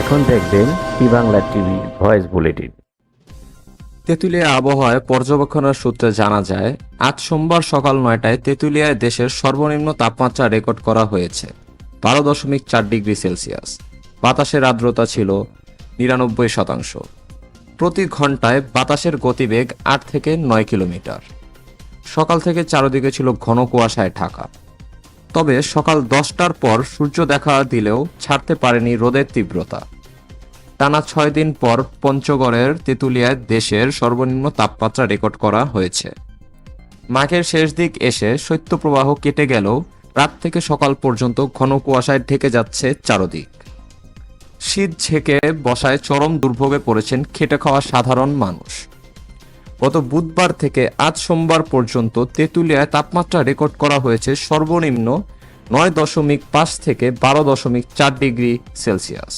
এখন দেখবেন T Bangla TV voice bulletin. Tetulia আবহাওয়ায় পর্যবেক্ষণের সূত্রে জানা যায়, আজ সোমবার সকাল নয়টায় তেঁতুলিয়ায় দেশের সর্বনিম্ন তাপমাত্রা রেকর্ড করা হয়েছে, বারো দশমিক চার ডিগ্রি সেলসিয়াস। বাতাসের আর্দ্রতা ছিল নিরানব্বই শতাংশ। প্রতি ঘন্টায় বাতাসের গতিবেগ আট থেকে নয় কিলোমিটার। সকাল থেকে চারদিকে ছিল ঘন কুয়াশায় ঢাকা। তবে সকাল দশটার পর সূর্য দেখা দিলেও ছাড়তে পারেনি রোদের তীব্রতা। টানা ছয় দিন পর পঞ্চগড়ের তেঁতুলিয়ায় দেশের সর্বনিম্ন তাপমাত্রা রেকর্ড করা হয়েছে। মাঘের শেষ দিক এসে শৈত্যপ্রবাহ কেটে গেলেও রাত থেকে সকাল পর্যন্ত ঘন কুয়াশায় ঢেকে যাচ্ছে চারদিক। শীত ঝেঁকে বসায় চরম দুর্ভোগে পড়েছেন খেটে খাওয়া সাধারণ মানুষ। গত বুধবার থেকে আজ সোমবার পর্যন্ত তেঁতুলিয়ায় তাপমাত্রা রেকর্ড করা হয়েছে সর্বনিম্ন নয় দশমিক পাঁচ থেকে বারো দশমিক চার ডিগ্রি সেলসিয়াস।